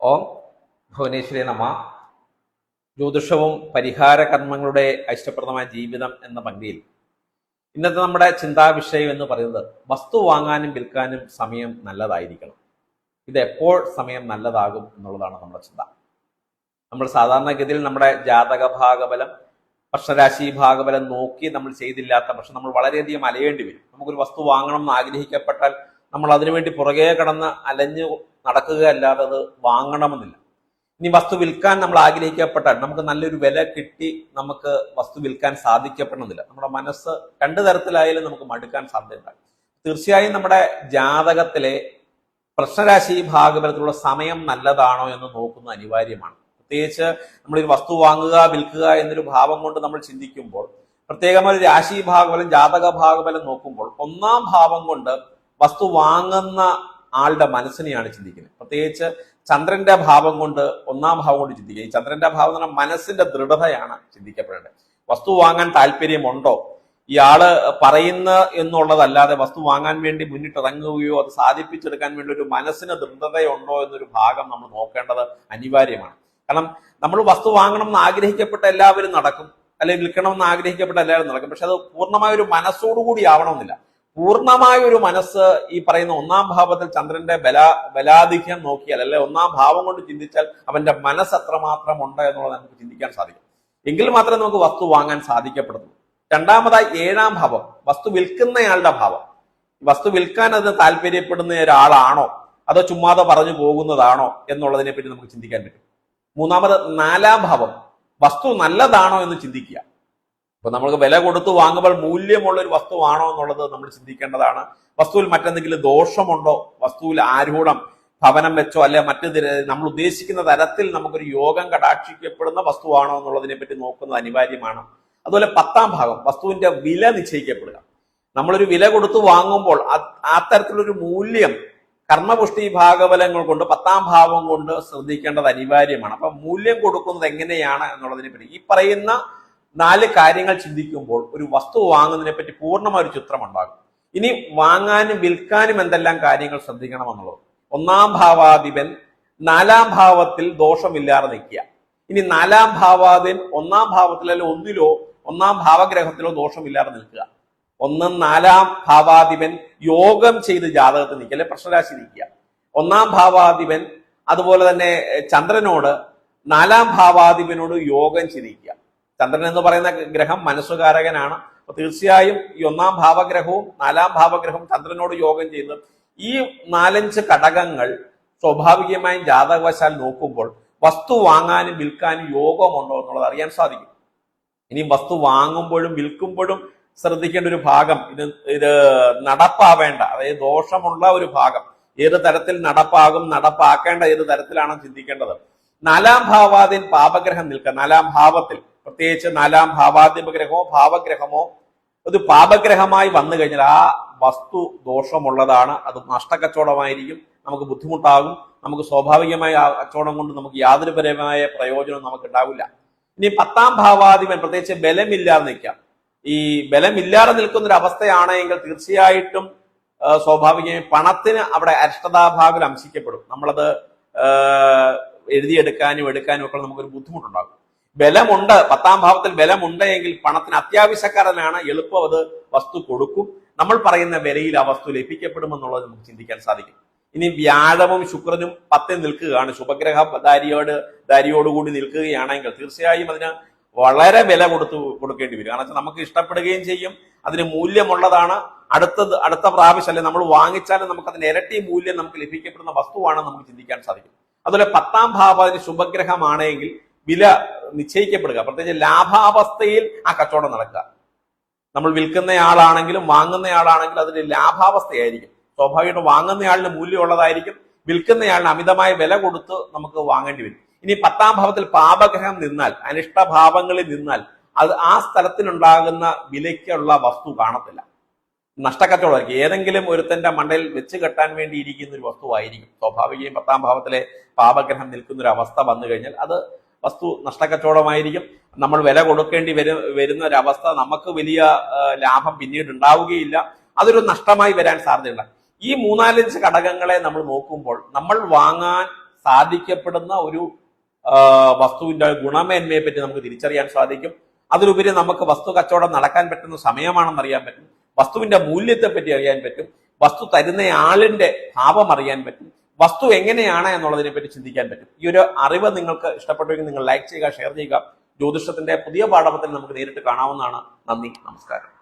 ഓം ഭുവനേശ്വരി നമ. ജ്യോതിഷവും പരിഹാര കർമ്മങ്ങളുടെ ഐശ്വര്യപ്രദമായ ജീവിതം എന്ന പങ്ക്തിയിൽ ഇന്നത്തെ നമ്മുടെ ചിന്താവിഷയം എന്ന് പറയുന്നത് വസ്തു വാങ്ങാനും വിൽക്കാനും സമയം നല്ലതായിരിക്കണം. ഇത് എപ്പോൾ സമയം നല്ലതാകും എന്നുള്ളതാണ് നമ്മുടെ ചിന്ത. നമ്മൾ സാധാരണഗതിയിൽ നമ്മുടെ ജാതക ഭാഗബലം വർഷരാശി ഭാഗബലം നോക്കി നമ്മൾ ചെയ്തില്ലാത്ത പക്ഷെ നമ്മൾ വളരെയധികം അലയേണ്ടി വരും. നമുക്കൊരു വസ്തു വാങ്ങണം എന്ന് ആഗ്രഹിക്കപ്പെട്ടാൽ നമ്മൾ അതിനുവേണ്ടി പുറകെ കടന്ന് അലഞ്ഞു നടക്കുകയല്ലാതെ അത് വാങ്ങണമെന്നില്ല. ഇനി വസ്തു വിൽക്കാൻ നമ്മൾ ആഗ്രഹിക്കപ്പെട്ടാൽ നമുക്ക് നല്ലൊരു വില കിട്ടി നമുക്ക് വസ്തു വിൽക്കാൻ സാധിക്കപ്പെടണമെന്നില്ല നമ്മുടെ മനസ്സ് രണ്ടു തരത്തിലായാലും നമുക്ക് മടുക്കാൻ സാധ്യതയുണ്ടാകും തീർച്ചയായും നമ്മുടെ ജാതകത്തിലെ പ്രശ്നരാശി ഭാഗപരത്തിലുള്ള സമയം നല്ലതാണോ എന്ന് നോക്കുന്നത് അനിവാര്യമാണ്. പ്രത്യേകിച്ച് നമ്മൾ ഒരു വസ്തു വാങ്ങുക വിൽക്കുക എന്നൊരു ഭാവം കൊണ്ട് നമ്മൾ ചിന്തിക്കുമ്പോൾ പ്രത്യേകമായി രാശി ഭാഗബലം ജാതക ഭാഗബലം നോക്കുമ്പോൾ ഒന്നാം ഭാവം കൊണ്ട് വസ്തു വാങ്ങുന്ന ആളുടെ മനസ്സിനെയാണ് ചിന്തിക്കുന്നത്. പ്രത്യേകിച്ച് ചന്ദ്രന്റെ ഭാവം കൊണ്ട് ഒന്നാം ഭാവം കൊണ്ട് ചിന്തിക്കുക. ഈ ചന്ദ്രന്റെ ഭാവം എന്ന് പറഞ്ഞാൽ മനസ്സിന്റെ ദൃഢതയാണ് ചിന്തിക്കപ്പെടേണ്ടത്. വസ്തു വാങ്ങാൻ താല്പര്യമുണ്ടോ? ഇയാൾ പറയുന്ന എന്നുള്ളതല്ലാതെ വസ്തു വാങ്ങാൻ വേണ്ടി മുന്നിട്ടിറങ്ങുകയോ അത് സാധിപ്പിച്ചെടുക്കാൻ വേണ്ടി ഒരു മനസ്സിന് ദൃഢതയുണ്ടോ എന്നൊരു ഭാഗം നമ്മൾ നോക്കേണ്ടത് അനിവാര്യമാണ്. കാരണം നമ്മൾ വസ്തു വാങ്ങണം എന്ന് ആഗ്രഹിക്കപ്പെട്ട എല്ലാവരും നടക്കും. അല്ലെങ്കിൽ വിൽക്കണം എന്ന് ആഗ്രഹിക്കപ്പെട്ട എല്ലാവരും നടക്കും. പക്ഷെ അത് പൂർണമായ ഒരു മനസ്സോടുകൂടി ആവണമെന്നില്ല. പൂർണമായ ഒരു മനസ്സ് ഈ പറയുന്ന ഒന്നാം ഭാവത്തിൽ ചന്ദ്രന്റെ ബല ബലാധിക്യം നോക്കിയാൽ അല്ലെ ഒന്നാം ഭാവം കൊണ്ട് ചിന്തിച്ചാൽ അവന്റെ മനസ്സ് എത്രമാത്രം ഉണ്ട് എന്നുള്ളത് നമുക്ക് ചിന്തിക്കാൻ സാധിക്കും. എങ്കിൽ മാത്രമേ നമുക്ക് വസ്തു വാങ്ങാൻ സാധിക്കപ്പെടുന്നു. രണ്ടാമതായി ഏഴാം ഭാവം വസ്തു വിൽക്കുന്നയാളുടെ ഭാവം. വസ്തു വിൽക്കാൻ അത് താല്പര്യപ്പെടുന്ന ഒരാളാണോ? അതോ ചുമ്മാതെ പറഞ്ഞു പോകുന്നതാണോ എന്നുള്ളതിനെ പറ്റി നമുക്ക് ചിന്തിക്കാൻ പറ്റും. മൂന്നാമത് നാലാം ഭാവം വസ്തു നല്ലതാണോ എന്ന് ചിന്തിക്കുക. അപ്പൊ നമ്മൾക്ക് വില കൊടുത്ത് വാങ്ങുമ്പോൾ മൂല്യമുള്ള ഒരു വസ്തുവാണോ എന്നുള്ളത് നമ്മൾ ചിന്തിക്കേണ്ടതാണ്. വസ്തുവിൽ മറ്റെന്തെങ്കിലും ദോഷമുണ്ടോ? വസ്തുവിൽ ആരൂഢം ഭവനം വെച്ചോ അല്ലെ മറ്റു നമ്മൾ ഉദ്ദേശിക്കുന്ന തരത്തിൽ നമുക്കൊരു യോഗം കടാക്ഷിക്കപ്പെടുന്ന വസ്തുവാണോ എന്നുള്ളതിനെ പറ്റി നോക്കുന്നത് അനിവാര്യമാണ്. അതുപോലെ പത്താം ഭാഗം വസ്തുവിന്റെ വില നിശ്ചയിക്കപ്പെടുക. നമ്മളൊരു വില കൊടുത്ത് വാങ്ങുമ്പോൾ അത്തരത്തിലൊരു മൂല്യം കർമ്മപുഷ്ടി ഭാഗബലങ്ങൾ കൊണ്ട് പത്താം ഭാവം കൊണ്ട് ശ്രദ്ധിക്കേണ്ടത് അനിവാര്യമാണ്. അപ്പൊ മൂല്യം കൊടുക്കുന്നത് എങ്ങനെയാണ് എന്നുള്ളതിനെ പറ്റി. ഈ പറയുന്ന നാല് കാര്യങ്ങൾ ചിന്തിക്കുമ്പോൾ ഒരു വസ്തു വാങ്ങുന്നതിനെ പറ്റി പൂർണമായ ഒരു ചിത്രം ഉണ്ടാകും. ഇനി വാങ്ങാനും വിൽക്കാനും എന്തെല്ലാം കാര്യങ്ങൾ ശ്രദ്ധിക്കണമെന്നുള്ളത്. ഒന്നാം ഭാവാധിപൻ നാലാം ഭാവത്തിൽ ദോഷമില്ലാതെ നിൽക്കുക. ഇനി നാലാം ഭാവാധിപൻ ഒന്നാം ഭാവത്തിൽ അല്ലെങ്കിൽ ഒന്നിലോ ഒന്നാം ഭാവഗ്രഹത്തിലോ ദോഷമില്ലാതെ നിൽക്കുക. ഒന്നും നാലാം ഭാവാധിപൻ യോഗം ചെയ്ത് ജാതകത്തിൽ നിൽക്കുക അല്ലെ പ്രശ്നരാശി നിൽക്കുക. ഒന്നാം ഭാവാധിപൻ അതുപോലെ തന്നെ ചന്ദ്രനോട് നാലാം ഭാവാധിപനോട് യോഗം ചെയ്തിരിക്കുക ചന്ദ്രൻ എന്ന് പറയുന്ന ഗ്രഹം മനസ്സുകാരകനാണ്. അപ്പൊ തീർച്ചയായും ഈ ഒന്നാം ഭാവഗ്രഹവും നാലാം ഭാവഗ്രഹവും ചന്ദ്രനോട് യോഗം ചെയ്ത് ഈ നാലഞ്ച് ഘടകങ്ങൾ സ്വാഭാവികമായും ജാതകവശാൽ നോക്കുമ്പോൾ വസ്തു വാങ്ങാനും വിൽക്കാനും യോഗമുണ്ടോ എന്നുള്ളത് അറിയാൻ സാധിക്കും. ഇനി വസ്തു വാങ്ങുമ്പോഴും വിൽക്കുമ്പോഴും ശ്രദ്ധിക്കേണ്ട ഒരു ഭാഗം ഇത് ഇത് നടപ്പാവേണ്ട അതായത് ദോഷമുള്ള ഒരു ഭാഗം. ഏത് തരത്തിൽ നടപ്പാകും നടപ്പാക്കേണ്ട ഏത് തരത്തിലാണ് ചിന്തിക്കേണ്ടത്. നാലാം ഭാവാദിൻ പാപഗ്രഹം നിൽക്കുക നാലാം ഭാവത്തിൽ. പ്രത്യേകിച്ച് നാലാം ഭാവാധിപഗ്രഹമോ ഭാവഗ്രഹമോ ഒരു പാപഗ്രഹമായി വന്നു കഴിഞ്ഞാൽ ആ വസ്തു ദോഷമുള്ളതാണ്. അത് നഷ്ടക്കച്ചവടമായിരിക്കും. നമുക്ക് ബുദ്ധിമുട്ടാകും. നമുക്ക് സ്വാഭാവികമായ കച്ചവടം കൊണ്ട് നമുക്ക് യാതൊരു പരമായ പ്രയോജനവും നമുക്ക് ഉണ്ടാവില്ല ഇനി പത്താം ഭാവാധിപൻ പ്രത്യേകിച്ച് ബലമില്ലാതെ നിൽക്കാം. ഈ ബലമില്ലാതെ നിൽക്കുന്ന അവസ്ഥയാണെങ്കിൽ തീർച്ചയായിട്ടും സ്വാഭാവികമായി പണത്തിന് അവിടെ അരിഷ്ടതാഭാഗം അംശിക്കപ്പെടും നമ്മളത് എഴുതിയെടുക്കാനും എടുക്കാനും ഒക്കെ നമുക്കൊരു ബുദ്ധിമുട്ടുണ്ടാകും. ബലമുണ്ട് പത്താം ഭാവത്തിൽ ബലമുണ്ട് എങ്കിൽ പണത്തിന് അത്യാവശ്യക്കാരനാണ് എളുപ്പം അത് വസ്തു കൊടുക്കും. നമ്മൾ പറയുന്ന വിലയിൽ ആ വസ്തു ലഭിക്കപ്പെടുമെന്നുള്ളത് നമുക്ക് ചിന്തിക്കാൻ സാധിക്കും. ഇനി വ്യാഴവും ശുക്രനും പത്തിൽ നിൽക്കുകയാണ്. ശുഭഗ്രഹ ദാരിയോട് ദാരിയോടുകൂടി നിൽക്കുകയാണെങ്കിൽ തീർച്ചയായും അതിന് വളരെ വില കൊടുത്തു കൊടുക്കേണ്ടി വരും. കാരണം നമുക്ക് ഇഷ്ടപ്പെടുകയും ചെയ്യും അതിന് മൂല്യമുള്ളതാണ്. അടുത്തത് അടുത്ത പ്രാവശ്യം അല്ലെ നമ്മൾ വാങ്ങിച്ചാലും നമുക്ക് അതിന് ഇരട്ടി മൂല്യം നമുക്ക് ലഭിക്കപ്പെടുന്ന വസ്തുവാണെന്ന് നമുക്ക് ചിന്തിക്കാൻ സാധിക്കും. അതുപോലെ പത്താം ഭാവം അതിന് ശുഭഗ്രഹമാണെങ്കിൽ വില നിശ്ചയിക്കപ്പെടുക. പ്രത്യേകിച്ച് ലാഭാവസ്ഥയിൽ ആ കച്ചവടം നടക്കുക. നമ്മൾ വിൽക്കുന്നയാളാണെങ്കിലും വാങ്ങുന്നയാളാണെങ്കിലും അതിന് ലാഭാവസ്ഥയായിരിക്കും. സ്വാഭാവികമായിട്ടും വാങ്ങുന്നയാളിന് മൂല്യമുള്ളതായിരിക്കും. വിൽക്കുന്നയാളിന് അമിതമായ വില കൊടുത്ത് നമുക്ക് വാങ്ങേണ്ടി വരും. ഇനി പത്താം ഭാവത്തിൽ പാപഗ്രഹം നിന്നാൽ അനിഷ്ടഭാവങ്ങളിൽ നിന്നാൽ അത് ആ സ്ഥലത്തിനുണ്ടാകുന്ന വിലയ്ക്കുള്ള വസ്തു കാണത്തില്ല. നഷ്ടക്കച്ചവടമായിരിക്കും. ഏതെങ്കിലും ഒരുത്തന്റെ മണ്ടയിൽ വെച്ച് കെട്ടാൻ വേണ്ടി ഇരിക്കുന്ന ഒരു വസ്തുവായിരിക്കും. സ്വാഭാവികയും പത്താം ഭാവത്തിലെ പാപഗ്രഹം നിൽക്കുന്ന ഒരു അവസ്ഥ വന്നു കഴിഞ്ഞാൽ അത് വസ്തു നഷ്ടക്കച്ചവടമായിരിക്കും. നമ്മൾ വില കൊടുക്കേണ്ടി വരും വരുന്ന ഒരവസ്ഥ നമുക്ക് വലിയ ലാഭം പിന്നീട് ഉണ്ടാവുകയില്ല അതൊരു നഷ്ടമായി വരാൻ സാധ്യതയുണ്ട്. ഈ മൂന്നാലഞ്ച് ഘടകങ്ങളെ നമ്മൾ നോക്കുമ്പോൾ നമ്മൾ വാങ്ങാൻ സാധിക്കപ്പെടുന്ന ഒരു വസ്തുവിന്റെ ഗുണമേന്മയെ പറ്റി നമുക്ക് തിരിച്ചറിയാൻ സാധിക്കും. അതിലുപരി നമുക്ക് വസ്തു കച്ചവടം നടക്കാൻ പറ്റുന്ന സമയമാണെന്ന് അറിയാൻ പറ്റും. വസ്തുവിന്റെ മൂല്യത്തെ പറ്റി അറിയാൻ പറ്റും. വസ്തു തരുന്ന ആളിന്റെ ഭാവം അറിയാൻ പറ്റും. വസ്തു എങ്ങനെയാണ് എന്നുള്ളതിനെ പറ്റി ചിന്തിക്കാൻ പറ്റും. ഈ ഒരു അറിവ് നിങ്ങൾക്ക് ഇഷ്ടപ്പെട്ടുവെങ്കിൽ നിങ്ങൾ ലൈക്ക് ചെയ്യുക ഷെയർ ചെയ്യുക. ജ്യോതിഷത്തിന്റെ പുതിയ പാഠപത്തിൽ നമുക്ക് നേരിട്ട് കാണാവുന്നതാണ്. നന്ദി നമസ്കാരം.